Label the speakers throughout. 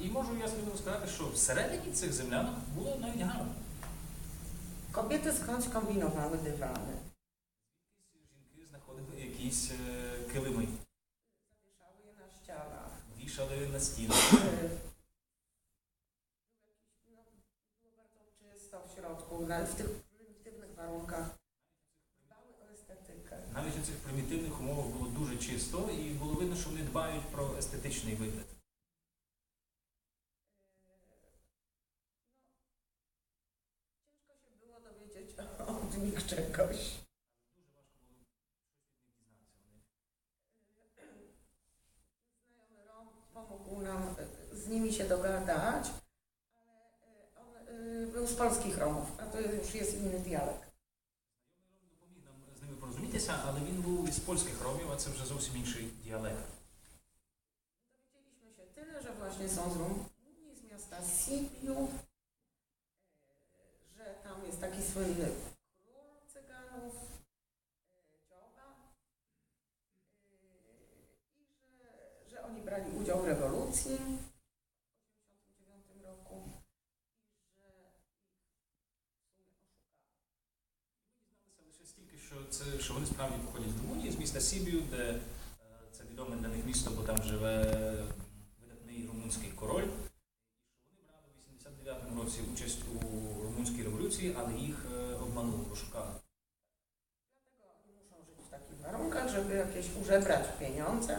Speaker 1: І можу я сміливо сказати, що всередині цих землянок було навіть гарно.
Speaker 2: Kobiety skądś kombinowały dywany.
Speaker 1: Жінки знаходили якісь е, килими,
Speaker 2: Wieszały je na
Speaker 1: вішали на стінах.
Speaker 2: Y, no, Było bardzo czysto w środku, na-
Speaker 1: Навіть у цих примітивних умовах було дуже чисто, і було видно, що вони дбають про естетичний вигляд.
Speaker 2: nich czegoś. Znajomy Rom pomógł nam z nimi się dogadać, ale on był z polskich Romów, a to już jest inny dialekt.
Speaker 1: Розумієте, ale він był z polskich romów, a co вже зовсім інший діалект.
Speaker 2: Dowiedzieliśmy się tyle, że właśnie są z Rumunii, z miasta Sibiu, że tam jest taki słynny Szwecji w 1989
Speaker 1: e, e, roku wśród szalonych pochodzenia z Rumunii, z miasta Sibiu, де це відоме для них місто, бо там живе видатний румунський король. І що вони брали в 89 році участь у румунській революції, але їх обманули,
Speaker 2: Dlatego muszą żyć w takich warunkach, żeby jakieś użebrać pieniądze.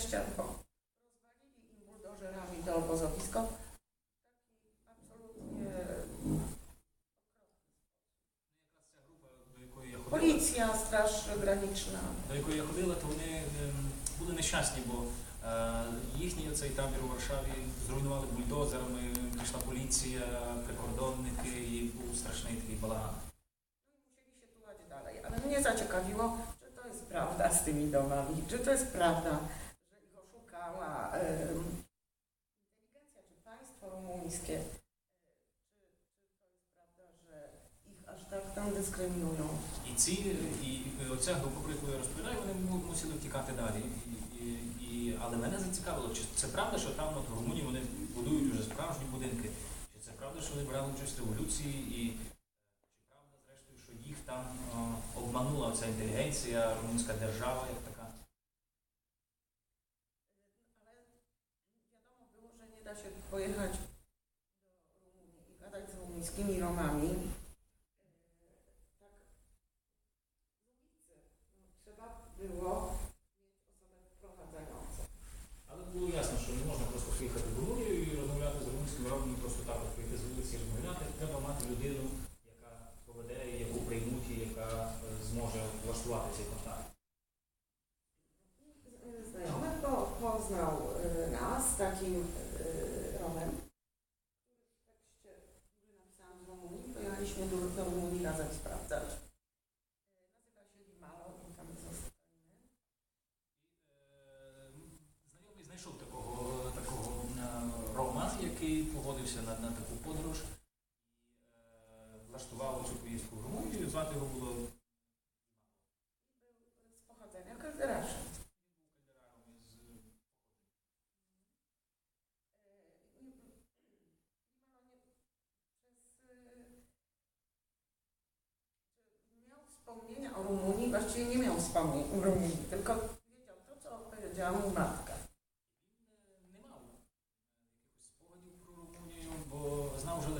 Speaker 2: częściowo rozwalili im buldożerami to obozowisko.
Speaker 1: No
Speaker 2: policja, Straż Graniczna.
Speaker 1: Do jakiej chodziła, to oni byli nieszczęśni, bo e, ich cały tabor w Warszawie zrujnowali buldozerami, przyszła policja, prekordonniki i był
Speaker 2: straszny taki Musieli się tułać dalej, ale mnie zaciekawiło, czy to jest prawda z tymi domami, czy to jest prawda. Так, там дискриміновано.
Speaker 1: І ці, і, і оця група, про яку я розповідаю, вони мусили втікати далі. І, і, Але мене зацікавило, чи це правда, що там от в Румунії вони будують вже справжні будинки? Чи це правда, що вони брали участь в революції? І е, чи правда, зрештою, що їх там а, е, обманула ця інтелігенція, румунська держава як така?
Speaker 2: pojechać do Rumunii i gadać z rumuńskimi Romami. było mieć osobę wprowadzającą.
Speaker 1: Ale było jasne, że nie można просто приїхати в Румунію і розмовляти з румунським народом просто так, от прийти з вулиці і розмовляти. Треба мати людину, яка поведе, яку приймуть і яка е, зможе влаштувати цей контакт.
Speaker 2: Znajomy poznał nas takim i
Speaker 1: Polski, погодився на, на таку подорож і е, влаштувало цю поїздку в Румунію, і звати його було.
Speaker 2: Wspomnienia o Rumunii, właściwie nie miał wspomnień o Rumunii, tylko wiedział to, co powiedziała mu matka.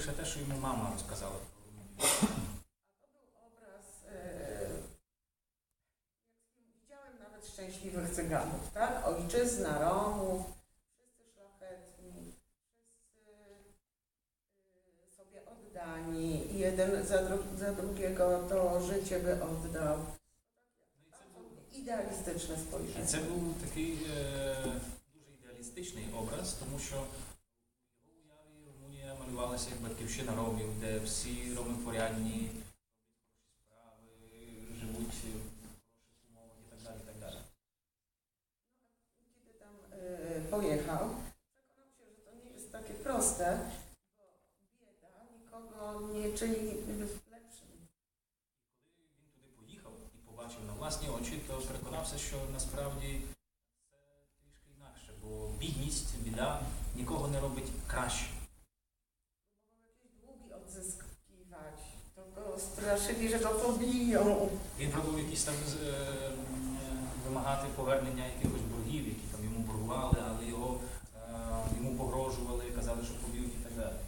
Speaker 2: słyszę też i mu mama rozkazała. szczęśliwych cyganów, tak? Ojczyzna, Romów, wszyscy szlachetni, wszyscy sobie oddani, jeden za, dru za drugiego to życie by oddał. Idealistyczne spojrzenie.
Speaker 1: I co był taki e, duży idealistyczny obraz, to musiał сформувалася як батьківщина ромів, де всі роми порядні, роблять хороші справи, живуть в хороших умовах і так далі. І так далі.
Speaker 2: Kiedy tam e, pojechał, przekonał się, że to nie jest takie proste, bo bieda nikogo nie czyni lepszym.
Speaker 1: Коли він туди поїхав і побачив на власні очі, то переконався, що насправді це трішки інакше, бо бідність, біда нікого не робить краще.
Speaker 2: Zawsze wierzę go pobiją.
Speaker 1: Він пробував якісь там е, вимагати повернення якихось боргів, які там йому боргували, але його е, йому погрожували, казали, що поб'ють і так далі.